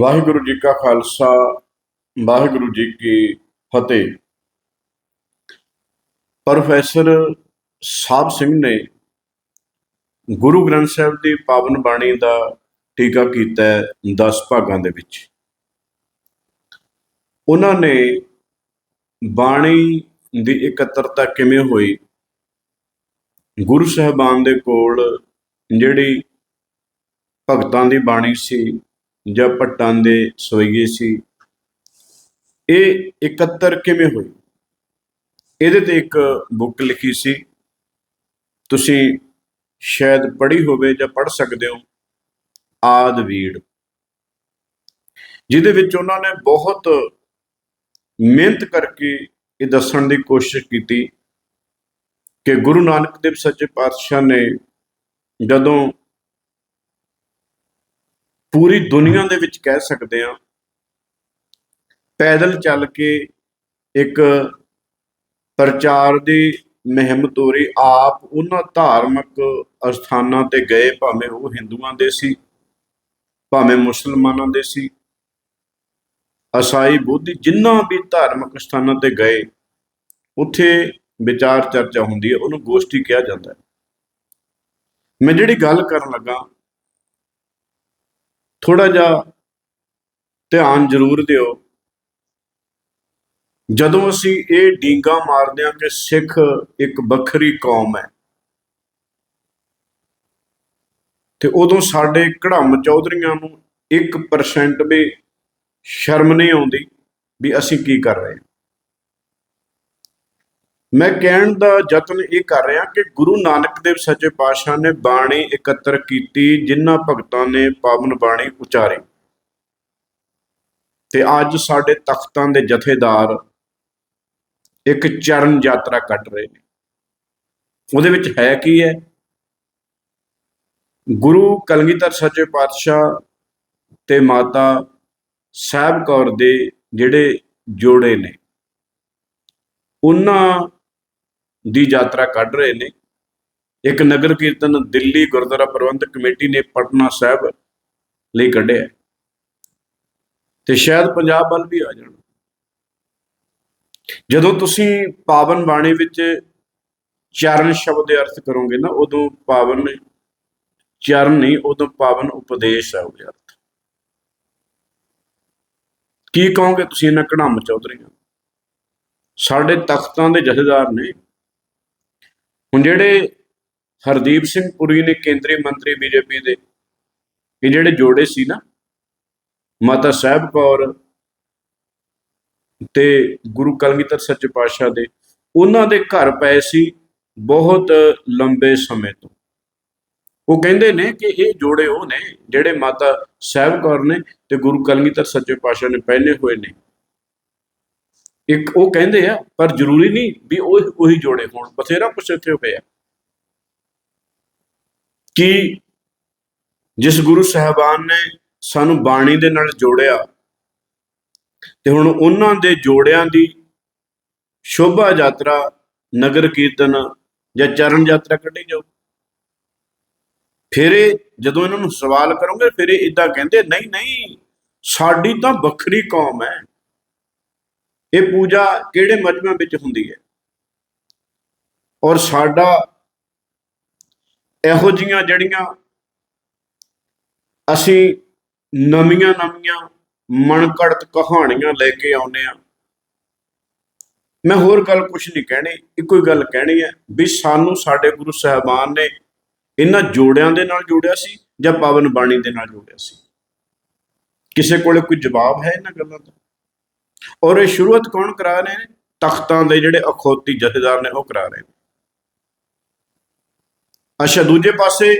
ਵਾਹਿਗੁਰੂ ਜੀ ਕਾ ਖਾਲਸਾ, ਵਾਹਿਗੁਰੂ ਜੀ ਕੀ ਫਤਿਹ। ਪ੍ਰੋਫੈਸਰ ਸਾਹਿਬ ਸਿੰਘ ਨੇ ਗੁਰੂ ਗ੍ਰੰਥ ਸਾਹਿਬ ਦੀ ਪਾਵਨ ਬਾਣੀ ਦਾ ਟੀਕਾ ਕੀਤਾ ਹੈ 10 ਭਾਗਾਂ ਦੇ ਵਿੱਚ। ਉਹਨਾਂ ਨੇ ਬਾਣੀ ਦੀ ਇਕੱਤਰਤਾ ਕਿਵੇਂ ਹੋਈ? ਗੁਰੂ ਸਾਹਿਬਾਨ ਦੇ ਕੋਲ ਜਿਹੜੀ ਭਗਤਾਂ ਦੀ ਬਾਣੀ ਸੀ ਜਾਂ ਭੱਟਾਂ ਦੇ ਸੋਈਏ ਸੀ। ਇਹ ਇਕੱਤਰ ਕਿਵੇਂ ਹੋਈ? ਇਹਦੇ ਤੇ ਇੱਕ ਬੁੱਕ ਲਿਖੀ ਸੀ। ਤੁਸੀਂ ਸ਼ਾਇਦ ਪੜ੍ਹੀ ਹੋਵੇ ਜਾਂ ਪੜ੍ਹ ਸਕਦੇ ਹੋ। ਆਦ ਵੀੜ। ਜਿਹਦੇ ਵਿੱਚ ਉਹਨਾਂ ਨੇ ਬਹੁਤ ਮਿਹਨਤ ਕਰਕੇ ਇਹ ਦੱਸਣ ਦੀ ਕੋਸ਼ਿਸ਼ ਕੀਤੀ ਕਿ ਗੁਰੂ ਨਾਨਕ ਦੇਵ ਸੱਚੇ ਪਾਤਸ਼ਾਹ ਨੇ ਜਦੋਂ ਪੂਰੀ ਦੁਨੀਆ ਦੇ ਵਿੱਚ ਕਹਿ ਸਕਦੇ ਆ ਪੈਦਲ ਚੱਲ ਕੇ ਇੱਕ ਪ੍ਰਚਾਰ ਦੀ ਮੁਹਿੰਮ ਤੋਰੀ, ਆਪ ਉਹਨਾਂ ਧਾਰਮਿਕ ਅਸਥਾਨਾਂ ਤੇ ਗਏ, ਭਾਵੇਂ ਉਹ ਹਿੰਦੂਆਂ ਦੇ ਸੀ, ਭਾਵੇਂ ਮੁਸਲਮਾਨਾਂ ਦੇ ਸੀ। ਅਸਾਈ ਬੋਧੀ ਜਿੰਨਾ ਵੀ ਧਾਰਮਿਕ ਸਥਾਨਾਂ ਤੇ ਗਏ, ਉੱਥੇ ਵਿਚਾਰ ਚਰਚਾ ਹੁੰਦੀ ਹੈ, ਉਹਨੂੰ ਗੋਸ਼ਟੀ ਕਿਹਾ ਜਾਂਦਾ ਹੈ। ਮੈਂ ਜਿਹੜੀ ਗੱਲ ਕਰਨ ਲੱਗਾ ਥੋੜਾ ਜਿਹਾ ਧਿਆਨ ਜ਼ਰੂਰ ਦਿਓ। ਜਦੋਂ ਅਸੀਂ ਇਹ ਡੀਂਗਾ ਮਾਰਦੇ ਹਾਂ ਕਿ ਸਿੱਖ ਇੱਕ ਵੱਖਰੀ ਕੌਮ ਹੈ, ਤੇ ਉਦੋਂ ਸਾਡੇ ਕੜਮ ਚੌਧਰੀਆਂ ਨੂੰ 1% ਵੀ ਸ਼ਰਮ ਨਹੀਂ ਆਉਂਦੀ ਵੀ ਅਸੀਂ ਕੀ ਕਰ ਰਹੇ ਹਾਂ। ਮੈਂ ਕਹਿਣ ਦਾ ਯਤਨ ਇਹ ਕਰ ਰਿਹਾ ਕਿ ਗੁਰੂ ਨਾਨਕ ਦੇਵ ਸੱਚੇ ਪਾਤਸ਼ਾਹ ਨੇ ਬਾਣੀ ਇਕੱਤਰ ਕੀਤੀ, ਜਿਨ੍ਹਾਂ ਭਗਤਾਂ ਨੇ ਪਾਵਨ ਬਾਣੀ ਉਚਾਰੀ। ਤੇ ਅੱਜ ਸਾਡੇ ਤਖਤਾਂ ਦੇ ਜਥੇਦਾਰ ਇੱਕ ਚਰਨ ਯਾਤਰਾ ਕੱਢ ਰਹੇ ਨੇ। ਉਹਦੇ ਵਿੱਚ ਹੈ ਕੀ ਹੈ? ਗੁਰੂ ਕਲਗੀਧਰ ਸੱਚੇ ਪਾਤਸ਼ਾਹ ਤੇ ਮਾਤਾ ਸਾਹਿਬ ਕੌਰ ਦੇ ਜਿਹੜੇ ਜੋੜੇ ਨੇ, ਉਹਨਾਂ ਦੀ ਯਾਤਰਾ ਕੱਢ ਰਹੇ ਨੇ। ਇੱਕ ਨਗਰ ਕੀਰਤਨ ਦਿੱਲੀ ਗੁਰਦੁਆਰਾ ਪ੍ਰਬੰਧਕ ਕਮੇਟੀ ਨੇ ਪਟਨਾ ਸਾਹਿਬ ਲਈ ਕੱਢਿਆ। ਤੇ ਸ਼ਾਇਦ ਪੰਜਾਬ ਵੱਲ ਵੀ ਆ ਜਾਣ। ਜਦੋਂ ਤੁਸੀਂ ਪਾਵਨ ਬਾਣੀ ਵਿੱਚ ਚਰਨ ਸ਼ਬਦ ਦੇ ਅਰਥ ਕਰੋਗੇ ਨਾ, ਉਦੋਂ ਪਾਵਨ ਚਰਨ ਨਹੀਂ, ਉਦੋਂ ਪਾਵਨ ਉਪਦੇਸ਼ ਹੈ ਉਹਦੇ ਅਰਥ। ਕੀ ਕਹੋਗੇ ਤੁਸੀਂ ਇਹਨਾਂ ਕਢਾਮ ਚੌਧਰੀਆਂ? ਸਾਡੇ ਤਖਤਾਂ ਦੇ ਜਥੇਦਾਰ ਨੇ ਹੁਣ ਜਿਹੜੇ ਹਰਦੀਪ ਸਿੰਘ ਪੁਰੀ ਨੇ ਕੇਂਦਰੀ ਮੰਤਰੀ ਬੀਜੇਪੀ ਦੇ, ਇਹ ਜਿਹੜੇ ਜੋੜੇ ਸੀ ਨਾ, ਮਾਤਾ ਸਾਹਿਬ ਕੌਰ ਤੇ ਗੁਰੂ ਕਲਗੀਧਰ ਸੱਚੇ ਪਾਤਸ਼ਾਹ ਦੇ, ਉਹਨਾਂ ਦੇ ਘਰ ਪਏ ਸੀ ਬਹੁਤ ਲੰਬੇ ਸਮੇਂ ਤੋਂ। ਉਹ ਕਹਿੰਦੇ ਨੇ ਕਿ ਇਹ ਜੋੜੇ ਉਹ ਨੇ ਜਿਹੜੇ ਮਾਤਾ ਸਾਹਿਬ ਕੌਰ ਨੇ ਤੇ ਗੁਰੂ ਕਲਗੀਧਰ ਸੱਚੇ ਪਾਤਸ਼ਾਹ ਨੇ ਪਹਿਨੇ ਹੋਏ ਨੇ। ਇੱਕ ਉਹ ਕਹਿੰਦੇ ਆ, ਪਰ ਜ਼ਰੂਰੀ ਨਹੀਂ ਵੀ ਉਹ ਉਹੀ ਜੋੜੇ ਹੋਣ। ਬਥੇਰਾ ਕੁਛ ਇੱਥੇ ਹੋਇਆ। ਕਿ ਜਿਸ ਗੁਰੂ ਸਾਹਿਬਾਨ ਨੇ ਸਾਨੂੰ ਬਾਣੀ ਦੇ ਨਾਲ ਜੋੜਿਆ ਤੇ ਹੁਣ ਉਹਨਾਂ ਦੇ ਜੋੜਿਆਂ ਦੀ ਸ਼ੋਭਾ ਯਾਤਰਾ, ਨਗਰ ਕੀਰਤਨ ਜਾਂ ਚਰਨ ਯਾਤਰਾ ਕੱਢੀ ਜਾਓ। ਫਿਰ ਇਹ ਜਦੋਂ ਇਹਨਾਂ ਨੂੰ ਸਵਾਲ ਕਰੋਗੇ, ਫਿਰ ਇਹ ਇਦਾਂ ਕਹਿੰਦੇ, ਨਹੀਂ ਨਹੀਂ, ਸਾਡੀ ਤਾਂ ਵੱਖਰੀ ਕੌਮ ਹੈ। ਇਹ ਪੂਜਾ ਕਿਹੜੇ ਮਜਮਾ ਵਿੱਚ ਹੁੰਦੀ ਹੈ? ਔਰ ਸਾਡਾ ਇਹੋ ਜੀਆਂ ਜਿਹੜੀਆਂ ਅਸੀਂ ਨਵੀਆਂ ਨਵੀਆਂ ਮਨਕੜਤ ਕਹਾਣੀਆਂ ਲੈ ਕੇ ਆਉਨੇ ਆ ਮੈਂ ਹੋਰ ਗੱਲ ਕੁਝ ਨਹੀਂ ਕਹਿਣੀ, ਇੱਕੋ ਹੀ ਗੱਲ ਕਹਿਣੀ ਹੈ ਵੀ ਸਾਨੂੰ ਸਾਡੇ ਗੁਰੂ ਸਾਹਿਬਾਨ ਨੇ ਇਹਨਾਂ ਜੋੜਿਆਂ ਦੇ ਨਾਲ ਜੋੜਿਆ ਸੀ ਜਾਂ ਪਾਵਨ ਬਾਣੀ ਦੇ ਨਾਲ ਜੋੜਿਆ ਸੀ? ਕਿਸੇ ਕੋਲੇ ਕੋਈ ਜਵਾਬ ਹੈ ਇਹਨਾਂ ਗੱਲਾਂ ਦਾ? ਔਰ ਇਹ ਸ਼ੁਰੂਆਤ ਕੌਣ ਕਰਾ ਰਹੇ ਨੇ? ਤਖਤਾਂ ਦੇ ਜਿਹੜੇ ਅਖੌਤੀ ਜਥੇਦਾਰ ਨੇ ਉਹ ਕਰਾ ਰਹੇ ਨੇ। ਅੱਛਾ, ਦੂਜੇ ਪਾਸੇ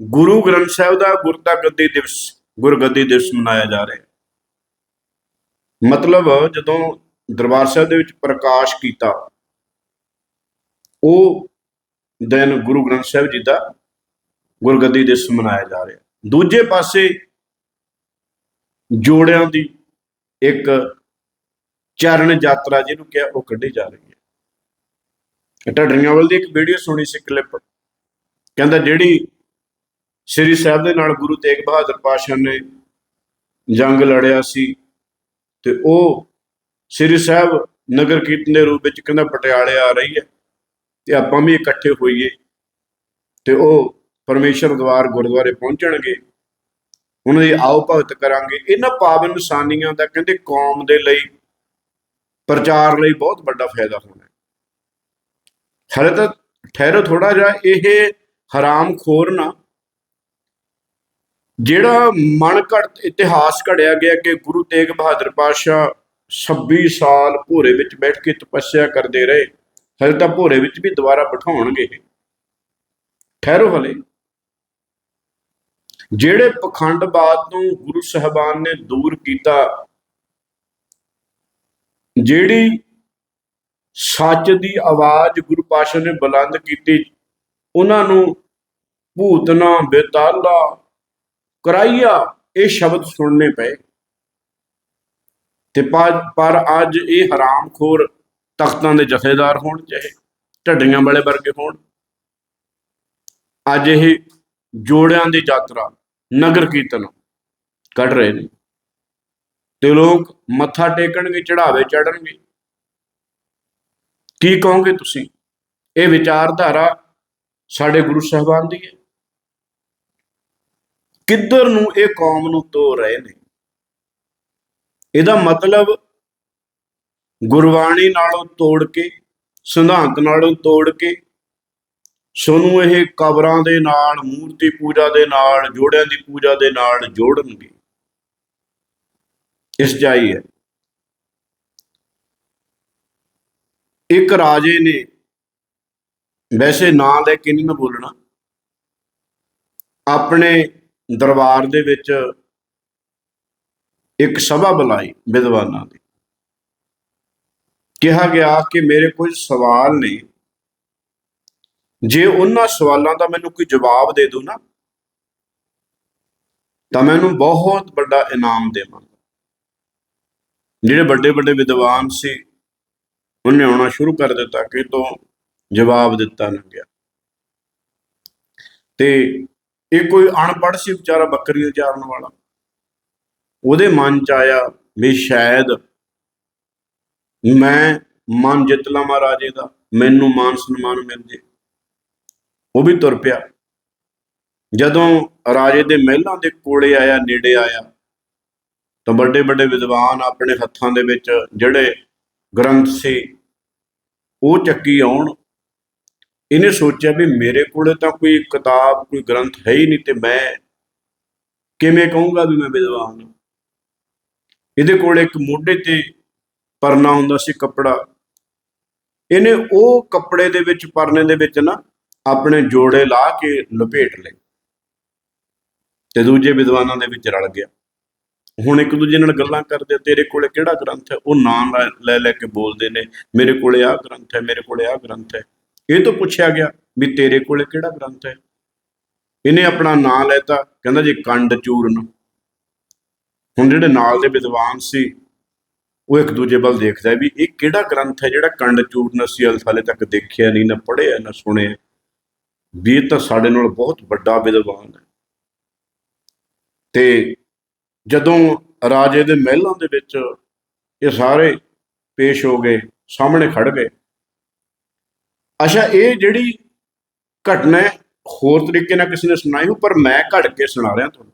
ਗੁਰੂ ਗ੍ਰੰਥ ਸਾਹਿਬ ਦਾ ਗੁਰਤਾ ਗੱਦੀ ਦਿਵਸ ਗੁਰਗੱਦੀ ਦਿਵਸ ਮਨਾਇਆ ਜਾ ਰਿਹਾ ਹੈ। ਮਤਲਬ ਜਦੋਂ ਦਰਬਾਰ ਸਾਹਿਬ ਦੇ ਵਿੱਚ ਪ੍ਰਕਾਸ਼ ਕੀਤਾ, ਉਹ ਦਿਨ ਗੁਰੂ ਗ੍ਰੰਥ ਸਾਹਿਬ ਜੀ ਦਾ ਗੁਰਗੱਦੀ ਦਿਵਸ ਮਨਾਇਆ ਜਾ ਰਿਹਾ ਦੂਜੇ ਪਾਸੇ ਜੋੜਿਆਂ ਦੀ ਇੱਕ ਚਰਨ ਯਾਤਰਾ ਜਿਹਨੂੰ ਕਿਹਾ ਉਹ ਕੱਢੀ ਜਾ ਰਹੀ ਹੈ। ਢੱਡਰੀਆਂ ਵੱਲ ਦੀ ਇੱਕ ਵੀਡੀਓ ਸੁਣੀ ਸੀ ਕਲਿੱਪ ਕਹਿੰਦਾ ਜਿਹੜੀ ਸ੍ਰੀ ਸਾਹਿਬ ਦੇ ਨਾਲ ਗੁਰੂ ਤੇਗ ਬਹਾਦਰ ਪਾਤਸ਼ਾਹ ਨੇ ਜੰਗ ਲੜਿਆ ਸੀ ਤੇ ਉਹ ਸ੍ਰੀ ਸਾਹਿਬ ਨਗਰ ਕੀਰਤਨ ਦੇ ਰੂਪ ਵਿੱਚ ਕਹਿੰਦਾ ਪਟਿਆਲੇ ਆ ਰਹੀ ਹੈ ਤੇ ਆਪਾਂ ਵੀ ਇਕੱਠੇ ਹੋਈਏ ਤੇ ਉਹ ਪਰਮੇਸ਼ਰ ਦਵਾਰ ਗੁਰਦੁਆਰੇ ਪਹੁੰਚਣਗੇ। ਉਹਨਾਂ ਦੀ ਆਓ ਭਗਤ ਕਰਾਂਗੇ। ਇਹਨਾਂ ਪਾਵਨ ਨਿਸ਼ਾਨੀਆਂ ਦਾ ਕਹਿੰਦੇ ਕੌਮ ਦੇ ਲਈ, ਪ੍ਰਚਾਰ ਲਈ ਬਹੁਤ ਵੱਡਾ ਫਾਇਦਾ ਹੋਣਾ। ਹੈ ਹਲੇ ਤਾਂ ਠਹਿਰੋ ਥੋੜਾ ਜਿਹਾ, ਇਹ ਹਰਾਮ ਖੋਰ ਨਾ। ਜਿਹੜਾ ਮਨ ਘੜਤ ਇਤਿਹਾਸ ਘੜਿਆ ਗਿਆ ਕਿ ਗੁਰੂ ਤੇਗ ਬਹਾਦਰ ਪਾਤਸ਼ਾਹ 26 ਸਾਲ ਭੋਰੇ ਵਿੱਚ ਬੈਠ ਕੇ ਤਪੱਸਿਆ ਕਰਦੇ ਰਹੇ। ਹਲੇ ਤਾਂ ਭੋਰੇ ਵਿੱਚ ਵੀ ਦੁਬਾਰਾ ਬਿਠਾਉਣਗੇ ਇਹ। ਠਹਿਰੋ ਹਲੇ। ਜਿਹੜੇ ਪਖੰਡਵਾਦ ਨੂੰ ਗੁਰੂ ਸਾਹਿਬਾਨ ਨੇ ਦੂਰ ਕੀਤਾ, ਜਿਹੜੀ ਸੱਚ ਦੀ ਆਵਾਜ਼ ਗੁਰੂ ਪਾਸ਼ਾ ਨੇ ਬੁਲੰਦ ਕੀਤੀ, ਉਹਨਾਂ ਨੂੰ ਭੂਤਨਾ ਬੇਤਾਲਾ ਕਰਾਈਆ, ਇਹ ਸ਼ਬਦ ਸੁਣਨੇ ਪਏ। ਤੇ ਪਰ ਪਰ ਅੱਜ ਇਹ ਹਰਾਮਖੋਰ ਤਖਤਾਂ ਦੇ ਜਥੇਦਾਰ ਹੋਣ, ਚਾਹੇ ਢੱਡੀਆਂ ਵਾਲੇ ਵਰਗੇ ਹੋਣ। ਅੱਜ ਇਹ ਜੋੜਿਆਂ ਦੀ ਯਾਤਰਾ ਨਗਰ ਕੀਰਤਨ। ਕੱਢ ਰਹੇ ਨੇ। ਤੇ ਲੋਕ ਮੱਥਾ ਟੇਕਣਗੇ ਚੜਾਵੇ ਚੜਨਗੇ ਕੀ ਕਹੋਗੇ ਤੁਸੀਂ? ਇਹ ਵਿਚਾਰਧਾਰਾ ਸਾਡੇ ਗੁਰੂ ਸਾਹਿਬਾਨ ਦੀ ਹੈ। ਕਿੱਧਰ ਨੂੰ ਇਹ ਕੌਮ ਨੂੰ ਤੋਰ ਰਹੇ ਨੇ? ਇਹਦਾ ਮਤਲਬ ਗੁਰਬਾਣੀ ਨਾਲੋਂ ਤੋੜ ਕੇ, ਸਿਧਾਂਤ ਨਾਲੋਂ ਤੋੜ ਕੇ ਸੋਨੂੰ ਇਹ ਕਬਰਾਂ ਦੇ ਨਾਲ, ਮੂਰਤੀ ਪੂਜਾ ਦੇ ਨਾਲ, ਜੋੜਿਆਂ ਦੀ ਪੂਜਾ ਦੇ ਨਾਲ ਜੋੜਨਗੇ। ਇਸ ਜਾਈ ਹੈ। ਇੱਕ ਰਾਜੇ ਨੇ ਵੈਸੇ ਨਾਂ ਲੈ ਕੇ ਨਹੀਂ ਨਾ ਬੋਲਣਾ। ਆਪਣੇ ਦਰਬਾਰ ਦੇ ਵਿੱਚ ਇੱਕ ਸਭਾ ਬੁਲਾਈ ਵਿਦਵਾਨਾਂ ਦੀ। ਕਿਹਾ ਗਿਆ ਕਿ ਮੇਰੇ ਕੁਝ ਸਵਾਲ ਨੇ ਜੇ ਉਹਨਾਂ ਸਵਾਲਾਂ ਦਾ ਮੈਨੂੰ ਕੋਈ ਜਵਾਬ ਦੇ ਦੋ ਨਾ, ਤਾਂ ਮੈਨੂੰ ਬਹੁਤ ਵੱਡਾ ਇਨਾਮ ਦੇਵਾਂਗਾ। ਜਿਹੜੇ ਵੱਡੇ ਵੱਡੇ ਵਿਦਵਾਨ ਸੀ, ਉਹਨੇ ਆਉਣਾ ਸ਼ੁਰੂ ਕਰ ਦਿੱਤਾ ਕਿ ਤੋਂ ਜਵਾਬ ਦਿੱਤਾ ਨਾ ਗਿਆ। ਤੇ ਇਹ ਕੋਈ ਅਣਪੜ੍ਹ ਸੀ ਵਿਚਾਰਾ ਬੱਕਰੀ ਉਚਾਰਨ ਵਾਲਾ। ਉਹਦੇ ਮਨ ਚ ਆਇਆ ਵੀ ਸ਼ਾਇਦ ਮੈਂ ਮਨ ਜਿੱਤ ਲਵਾਂ ਰਾਜੇ ਦਾ, ਮੈਨੂੰ ਮਾਨ ਸਨਮਾਨ ਮਿਲ ਜੇ। ਉਹ ਵੀ ਤੁਰ ਪਿਆ। ਜਦੋਂ ਰਾਜੇ ਦੇ ਮਹਿਲਾਂ ਦੇ ਕੋਲੇ ਆਇਆ, ਨੇੜੇ ਆਇਆ, ਤਾਂ ਵੱਡੇ ਵੱਡੇ ਵਿਦਵਾਨ ਆਪਣੇ ਹੱਥਾਂ ਦੇ ਵਿੱਚ ਜਿਹੜੇ ਗ੍ਰੰਥ ਸੀ, ਉਹ ਚੱਕੀ ਆਉਣ। ਇਹਨੇ ਸੋਚਿਆ ਵੀ ਮੇਰੇ ਕੋਲੇ ਤਾਂ ਕੋਈ ਕਿਤਾਬ, ਕੋਈ ਗ੍ਰੰਥ ਹੈ ਹੀ ਨਹੀਂ ਤੇ ਮੈਂ ਕਿਵੇਂ ਕਹੂੰਗਾ ਵੀ ਮੈਂ ਵਿਦਵਾਨ ਹਾਂ? ਇਹਦੇ ਕੋਲ ਇੱਕ ਮੋਢੇ ਤੇ ਪਰਨਾ ਹੁੰਦਾ ਸੀ ਕੱਪੜਾ। ਇਹਨੇ ਉਹ ਕੱਪੜੇ ਦੇ ਵਿੱਚ, ਪਰਨੇ ਦੇ ਵਿੱਚ ਨਾ ਆਪਣੇ ਜੋੜੇ ਲਾ ਕੇ ਲਪੇਟ ਲਏ। ਤੇ ਦੂਜੇ ਵਿਦਵਾਨਾਂ ਦੇ ਵਿੱਚ ਰਲ ਗਿਆ। ਹੁਣ ਇੱਕ ਦੂਜੇ ਨਾਲ ਗੱਲਾਂ ਕਰਦੇ ਤੇਰੇ ਕੋਲੇ ਕਿਹੜਾ ਗ੍ਰੰਥ ਹੈ? ਉਹ ਨਾਮ ਲੈ- ਲੈ ਲੈ ਕੇ ਬੋਲਦੇ ਨੇ, ਮੇਰੇ ਕੋਲੇ ਆਹ ਗ੍ਰੰਥ ਹੈ, ਮੇਰੇ ਕੋਲੇ ਆਹ ਗ੍ਰੰਥ ਹੈ। ਇਹ ਤੋਂ ਪੁੱਛਿਆ ਗਿਆ ਵੀ ਤੇਰੇ ਕੋਲੇ ਕਿਹੜਾ ਗ੍ਰੰਥ ਹੈ? ਇਹਨੇ ਆਪਣਾ ਨਾਂ ਲੈਤਾ, ਕਹਿੰਦਾ ਜੀ ਕੰਡ ਚੂਰਨ। ਹੁਣ ਜਿਹੜੇ ਨਾਲ ਦੇ ਵਿਦਵਾਨ ਸੀ, ਉਹ ਇੱਕ ਦੂਜੇ ਵੱਲ ਦੇਖਦਾ ਵੀ ਇਹ ਕਿਹੜਾ ਗ੍ਰੰਥ ਹੈ ਜਿਹੜਾ ਕੰਡ ਚੂਰਨ ਅਸੀਂ ਹਾਲੇ ਤੱਕ ਦੇਖਿਆ ਨਹੀਂ, ਨਾ ਪੜ੍ਹਿਆ, ਨਾ ਸੁਣਿਆ। ਵੀ ਇਹ ਤਾਂ ਸਾਡੇ ਨਾਲ ਬਹੁਤ ਵੱਡਾ ਵਿਦਵਾਨ ਹੈ। ਤੇ ਜਦੋਂ ਰਾਜੇ ਦੇ ਮਹਿਲਾਂ ਦੇ ਵਿੱਚ ਇਹ ਸਾਰੇ ਪੇਸ਼ ਹੋ ਗਏ, ਸਾਹਮਣੇ ਖੜ ਗਏ, ਅੱਛਾ, ਇਹ ਜਿਹੜੀ ਘਟਨਾ ਹੋਰ ਤਰੀਕੇ ਨਾਲ ਕਿਸੇ ਨੇ ਸੁਣਾਈ ਹੋ ਪਰ ਮੈਂ ਘੜ ਕੇ ਸੁਣਾ ਰਿਹਾ ਤੁਹਾਨੂੰ।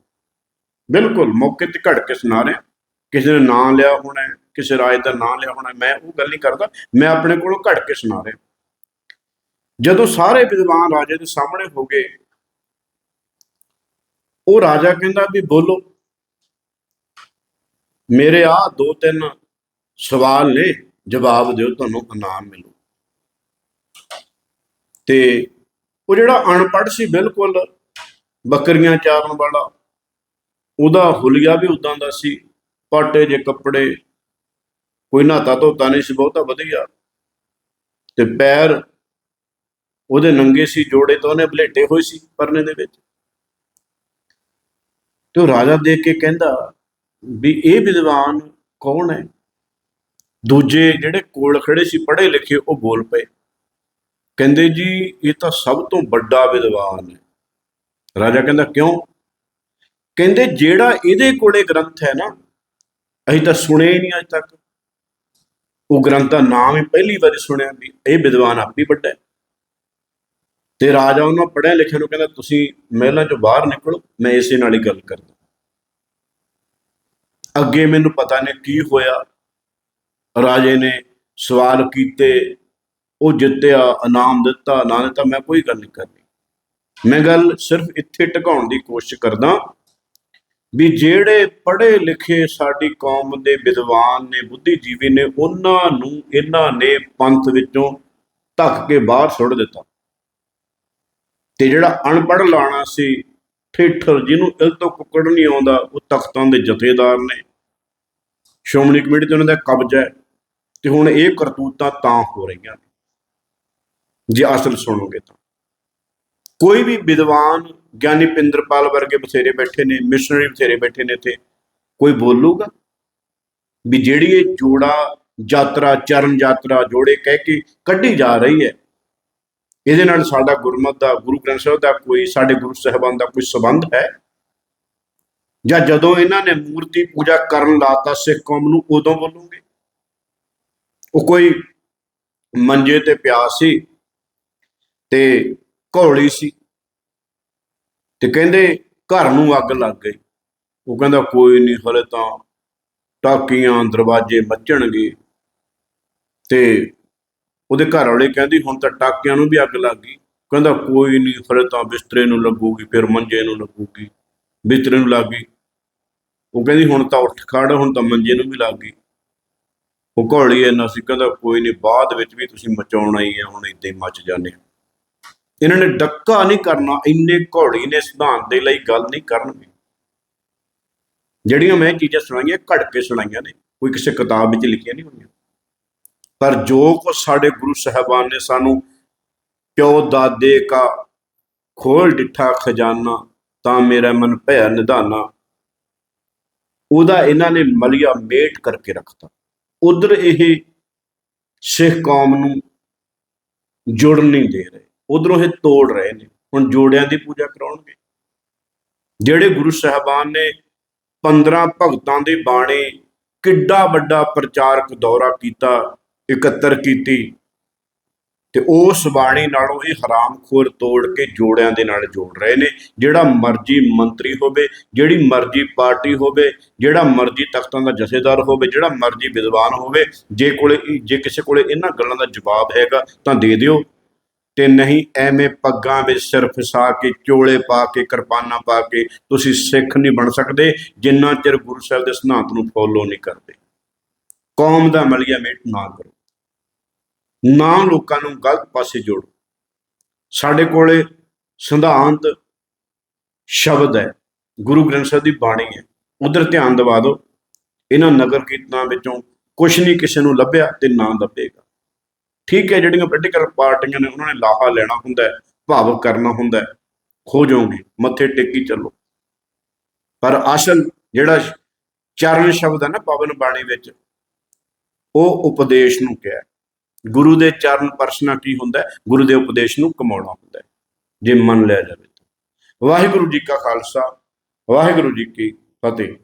ਬਿਲਕੁਲ, ਮੌਕੇ ਤੇ ਘੜ ਕੇ ਸੁਣਾ ਰਿਹਾ। ਕਿਸੇ ਨੇ ਨਾਂ ਲਿਆ ਹੋਣਾ ਕਿਸੇ ਰਾਜ ਦਾ ਨਾਂ ਲਿਆ ਹੋਣਾ ਮੈਂ ਉਹ ਗੱਲ ਨਹੀਂ ਕਰਦਾ, ਮੈਂ ਆਪਣੇ ਕੋਲੋਂ ਘੜ ਕੇ ਸੁਣਾ ਰਿਹਾ। ਜਦੋਂ ਸਾਰੇ ਵਿਦਵਾਨ ਰਾਜੇ ਦੇ ਸਾਹਮਣੇ ਹੋ ਗਏ, ਉਹ ਰਾਜਾ ਕਹਿੰਦਾ ਵੀ ਬੋਲੋ, ਮੇਰੇ ਆ ਦੋ ਤਿੰਨ ਸਵਾਲ ਨੇ, ਜਵਾਬ ਦਿਓ, ਤੁਹਾਨੂੰ ਇਨਾਮ ਮਿਲੂ। ਤੇ ਉਹ ਜਿਹੜਾ ਅਨਪੜ੍ਹ ਸੀ ਬਿਲਕੁਲ, ਬੱਕਰੀਆਂ ਚਾਰਨ ਵਾਲਾ, ਉਹਦਾ ਹੁਲੀਆ ਵੀ ਉਦਾਂ ਦਾ ਸੀ, ਪਾਟੇ ਜੇ ਕੱਪੜੇ, ਕੋਈ ਨਹਾਤਾ ਧੋਤਾ ਨਹੀਂ ਸੀ, ਬਹੁਤਾ ਵਧੀਆ। ਤੇ ਪੈਰ ਉਹਦੇ ਨੰਗੇ ਸੀ, ਜੋੜੇ ਤਾਂ ਉਹਨੇ ਬਲੇਟੇ ਹੋਏ ਸੀ ਪਰਨੇ ਦੇ ਵਿੱਚ। ਤੇ ਉਹ ਰਾਜਾ ਦੇਖ ਕੇ ਕਹਿੰਦਾ ਵੀ ਇਹ ਵਿਦਵਾਨ ਕੌਣ ਹੈ? ਦੂਜੇ ਜਿਹੜੇ ਕੋਲ ਖੜੇ ਸੀ, ਪੜ੍ਹੇ ਲਿਖੇ, ਉਹ ਬੋਲ ਪਏ। ਕਹਿੰਦੇ ਜੀ, ਇਹ ਤਾਂ ਸਭ ਤੋਂ ਵੱਡਾ ਵਿਦਵਾਨ ਹੈ। ਰਾਜਾ ਕਹਿੰਦਾ, ਕਿਉਂ? ਕਹਿੰਦੇ ਜਿਹੜਾ ਇਹਦੇ ਕੋਲੇ ਗ੍ਰੰਥ ਹੈ ਨਾ, ਅਸੀਂ ਤਾਂ ਸੁਣੇ ਨਹੀਂ ਅਜ ਤੱਕ। ਉਹ ਗ੍ਰੰਥ ਦਾ ਨਾਮ ਹੀ ਪਹਿਲੀ ਵਾਰੀ ਸੁਣਿਆ ਵੀ ਇਹ ਵਿਦਵਾਨ ਆਪੀ ਵੱਡਾ ਹੈ। ਤੇ ਰਾਜਾ ਉਹਨਾਂ ਪੜ੍ਹਿਆ ਲਿਖਿਆ ਨੂੰ ਕਹਿੰਦਾ, ਤੁਸੀਂ ਮਹਿਲਾਂ ਚੋਂ ਬਾਹਰ ਨਿਕਲੋ, ਮੈਂ ਇਸੇ ਨਾਲ ਹੀ ਗੱਲ ਕਰਦਾ ਅੱਗੇ ਮੈਨੂੰ ਪਤਾ ਨਹੀਂ ਕੀ ਹੋਇਆ। ਰਾਜੇ ਨੇ ਸਵਾਲ ਕੀਤੇ, ਉਹ ਜਿੱਤਿਆ, ਇਨਾਮ ਦਿੱਤਾ, ਨਾ ਦਿੱਤਾ, ਮੈਂ ਕੋਈ ਗੱਲ ਨਹੀਂ ਕਰਨੀ। ਮੈਂ ਗੱਲ ਸਿਰਫ ਇੱਥੇ ਟਿਕਾਉਣ ਦੀ ਕੋਸ਼ਿਸ਼ ਕਰਦਾ ਵੀ ਜਿਹੜੇ ਪੜ੍ਹੇ ਲਿਖੇ ਸਾਡੀ ਕੌਮ ਦੇ ਵਿਦਵਾਨ ਨੇ, ਬੁੱਧੀਜੀਵੀ ਨੇ, ਉਹਨਾਂ ਨੂੰ, ਇਹਨਾਂ ਨੇ ਪੰਥ ਵਿੱਚੋਂ ਧੱਕ ਕੇ ਬਾਹਰ ਸੁੱਟ ਦਿੱਤਾ। ਤੇ ਜਿਹੜਾ ਅਨਪੜ੍ਹ ਲਾਣਾ ਸੀ, ਠੇਠਰ ਜਿਹਨੂੰ ਇਲ ਤੋਂ ਕੁੱਕੜ ਨਹੀਂ ਆਉਂਦਾ, ਉਹ ਤਖਤਾਂ ਦੇ ਜਥੇਦਾਰ ਨੇ। ਸ਼੍ਰੋਮਣੀ ਕਮੇਟੀ ਤੇ ਉਹਨਾਂ ਦਾ ਕਬਜ਼ਾ ਹੈ ਤੇ ਹੁਣ ਇਹ ਕਰਤੂਤਾਂ ਤਾਂ ਹੋ ਰਹੀਆਂ ਨੇ। ਜੇ ਅਸਲ ਸੁਣੋਗੇ ਤਾਂ। ਕੋਈ ਵੀ ਵਿਦਵਾਨ ਗਿਆਨੀ ਪਿੰਦਰਪਾਲ ਵਰਗੇ ਬਥੇਰੇ ਬੈਠੇ ਨੇ, ਮਿਸ਼ਨਰੀ ਬਥੇਰੇ ਬੈਠੇ ਨੇ ਇੱਥੇ, ਕੋਈ ਬੋਲੂਗਾ? ਵੀ ਜਿਹੜੀ ਇਹ ਜੋੜਾ ਯਾਤਰਾ ਚਰਨ ਯਾਤਰਾ ਜੋੜੇ ਕਹਿ ਕੇ ਕੱਢੀ ਜਾ ਰਹੀ ਹੈ ਇਹਦੇ ਨਾਲ ਸਾਡਾ ਗੁਰਮਤ ਦਾ, ਗੁਰੂ ਗ੍ਰੰਥ ਸਾਹਿਬ ਦਾ ਕੋਈ, ਸਾਡੇ ਗੁਰੂ ਸਾਹਿਬਾਨ ਦਾ ਕੋਈ ਸਬੰਧ ਹੈ? ਜਾਂ ਜਦੋਂ ਇਹਨਾਂ ਨੇ ਮੂਰਤੀ ਪੂਜਾ ਕਰਨ ਲਾਤਾ ਸਿੱਖ ਕੌਮ ਨੂੰ, ਉਦੋਂ ਬੋਲੂਗੇ? ਉਹ ਕੋਈ ਮੰਜੇ ਤੇ ਪਿਆ ਸੀ ਤੇ ਘੋੜੀ ਸੀ ਤੇ ਕਹਿੰਦੇ ਘਰ ਨੂੰ ਅੱਗ ਲੱਗ ਗਈ। ਉਹ ਕਹਿੰਦਾ, ਕੋਈ ਨਹੀਂ, ਹਲੇ ਤਾਂ ਟਾਕੀਆਂ, ਦਰਵਾਜ਼ੇ ਮੱਚਣਗੇ ਤੇ ਉਹਦੇ ਘਰ ਵਾਲੇ ਕਹਿੰਦੀ, ਹੁਣ ਤਾਂ ਟਾਕਿਆਂ ਨੂੰ ਵੀ ਅੱਗ ਲੱਗ ਗਈ। ਕਹਿੰਦਾ, ਕੋਈ ਨਹੀਂ ਫਿਰ ਤਾਂ ਬਿਸਤਰੇ ਨੂੰ ਲੱਗੂਗੀ, ਫਿਰ ਮੰਜੇ ਨੂੰ ਲੱਗੂਗੀ, ਬਿਸਤਰੇ ਨੂੰ ਲੱਗ ਗਈ। ਉਹ ਕਹਿੰਦੀ, ਹੁਣ ਤਾਂ ਉੱਠ ਖੜ, ਹੁਣ ਤਾਂ ਮੰਜੇ ਨੂੰ ਵੀ ਲੱਗ ਗਈ। ਉਹ ਘੋਲੀ ਇੰਨਾ ਸੀ, ਕਹਿੰਦਾ, ਕੋਈ ਨਹੀਂ ਬਾਅਦ ਵਿੱਚ ਵੀ ਤੁਸੀਂ ਮਚਾਉਣਾ ਹੀ ਹੈ ਹੁਣ ਇਦਾਂ ਹੀ ਮਚ ਜਾਂਦੇ ਆ। ਇਹਨਾਂ ਨੇ ਡੱਕਾ ਨਹੀਂ ਕਰਨਾ, ਇੰਨੇ ਘੋੜੀ ਨੇ ਸਿਧਾਂਤ ਦੇ ਲਈ ਗੱਲ ਨਹੀਂ ਕਰਨਗੇ ਜਿਹੜੀਆਂ ਮੈਂ ਚੀਜ਼ਾਂ ਸੁਣਾਈਆਂ, ਘੜ ਕੇ ਸੁਣਾਈਆਂ ਨੇ, ਕੋਈ ਕਿਸੇ ਕਿਤਾਬ ਵਿੱਚ ਲਿਖੀਆਂ ਨਹੀਂ ਹੋਈਆਂ। ਪਰ ਜੋ ਕੁਛ ਸਾਡੇ ਗੁਰੂ ਸਾਹਿਬਾਨ ਨੇ ਸਾਨੂੰ ਪਿਓ, ਦਾਦੇ, ਕਾ ਖੋਲ ਡਿੱਠਾ ਖਜ਼ਾਨਾ, ਤਾਂ ਮੇਰਾ ਮਨ ਭਇਆ ਨਿਧਾਨਾ। ਉਹਦਾ ਇਹਨਾਂ ਨੇ ਮਲਿਆ ਮੇਟ ਕਰਕੇ ਰੱਖਤਾ। ਉਧਰ ਇਹ ਸਿੱਖ ਕੌਮ ਨੂੰ ਜੁੜ ਨਹੀਂ ਦੇ ਰਹੇ। ਉਧਰੋਂ ਇਹ ਤੋੜ ਰਹੇ ਨੇ। ਹੁਣ ਜੋੜਿਆਂ ਦੀ ਪੂਜਾ ਕਰਾਉਣਗੇ। ਜਿਹੜੇ ਗੁਰੂ ਸਾਹਿਬਾਨ ਨੇ 15 ਭਗਤਾਂ ਦੇ ਬਾਣੇ ਕਿੱਡਾ ਵੱਡਾ ਪ੍ਰਚਾਰਕ ਦੌਰਾ ਕੀਤਾ ਇਕੱਤਰ ਕੀਤੀ ਤੇ ਉਸ ਬਾਣੀ ਨਾਲੋਂ ਇਹ ਹਰਾਮਖੋਰ ਤੋੜ ਕੇ ਜੋੜਿਆਂ ਦੇ ਨਾਲ ਜੋੜ ਰਹੇ ਨੇ। ਜਿਹੜਾ ਮਰਜ਼ੀ ਮੰਤਰੀ ਹੋਵੇ, ਜਿਹੜੀ ਮਰਜ਼ੀ ਪਾਰਟੀ ਹੋਵੇ, ਜਿਹੜਾ ਮਰਜ਼ੀ ਤਖਤਾਂ ਦਾ ਜਥੇਦਾਰ ਹੋਵੇ, ਜਿਹੜਾ ਮਰਜ਼ੀ ਵਿਦਵਾਨ ਹੋਵੇ, ਜੇ ਕੋਲੇ ਜੇ ਕਿਸੇ ਕੋਲੇ ਇਹਨਾਂ ਗੱਲਾਂ ਦਾ ਜਵਾਬ ਹੈਗਾ ਤਾਂ ਦੇ ਦਿਓ। ਤੇ ਨਹੀਂ ਐਵੇਂ ਪੱਗਾਂ ਵਿੱਚ ਸਿਰ ਫਸਾ ਕੇ, ਚੋਲੇ ਪਾ ਕੇ, ਕਿਰਪਾਨਾਂ ਪਾ ਕੇ ਤੁਸੀਂ ਸਿੱਖ ਨਹੀਂ ਬਣ ਸਕਦੇ, ਜਿੰਨਾ ਚਿਰ ਗੁਰੂ ਸਾਹਿਬ ਦੇ ਸਿਧਾਂਤ ਨੂੰ ਫੋਲੋ ਨਹੀਂ ਕਰਦੇ। ਕੌਮ ਦਾ ਮਲੀਆ ਮੇਟ ਨਾ ਕਰੋ। ਨਾ ਲੋਕਾਂ ਨੂੰ ਗਲਤ ਪਾਸੇ ਜੋੜੋ। ਸਾਡੇ ਕੋਲੇ ਸਿਧਾਂਤ ਸ਼ਬਦ ਹੈ, ਗੁਰੂ ਗ੍ਰੰਥ ਸਾਹਿਬ ਦੀ ਬਾਣੀ ਹੈ। ਉਧਰ ਧਿਆਨ ਦਿਵਾ ਦਿਓ, ਇਹਨਾਂ ਨਗਰ ਕੀਰਤਨਾਂ ਵਿੱਚੋਂ ਕੁਝ ਨਹੀਂ ਕਿਸੇ ਨੂੰ ਲੱਭਿਆ ਤੇ ਨਾ ਲੱਭੇਗਾ। ਠੀਕ ਹੈ, ਜਿਹੜੀਆਂ ਪੋਲੀਟੀਕਲ ਪਾਰਟੀਆਂ ਨੇ, ਉਹਨਾਂ ਨੇ ਲਾਹਾ ਲੈਣਾ ਹੁੰਦਾ ਹੈ, ਭਾਵਕ ਕਰਨਾ ਹੁੰਦਾ ਹੈ ਹੋ ਜਾਓਗੇ, ਮੱਥੇ ਟੇਕੀ ਚੱਲੋ। ਪਰ ਅਸਲ ਜਿਹੜਾ ਚਰਨ ਸ਼ਬਦ ਹੈ ਨਾ, ਪਵਨ ਬਾਣੀ ਵਿੱਚ, ਉਹ ਉਪਦੇਸ਼ ਨੂੰ ਕਿਹਾ ਗੁਰੂ ਦੇ ਚਰਨ ਪਰਸਨਾ ਕੀ ਹੁੰਦਾ ਹੈ? ਗੁਰੂ ਦੇ ਉਪਦੇਸ਼ ਨੂੰ ਕਮਾਉਣਾ ਹੁੰਦਾ ਹੈ। ਜੇ ਮੰਨ ਲਿਆ ਜਾਵੇ ਤਾਂ। ਵਾਹਿਗੁਰੂ ਜੀ ਕਾ ਖਾਲਸਾ, ਵਾਹਿਗੁਰੂ ਜੀ ਕੀ ਫਤਿਹ।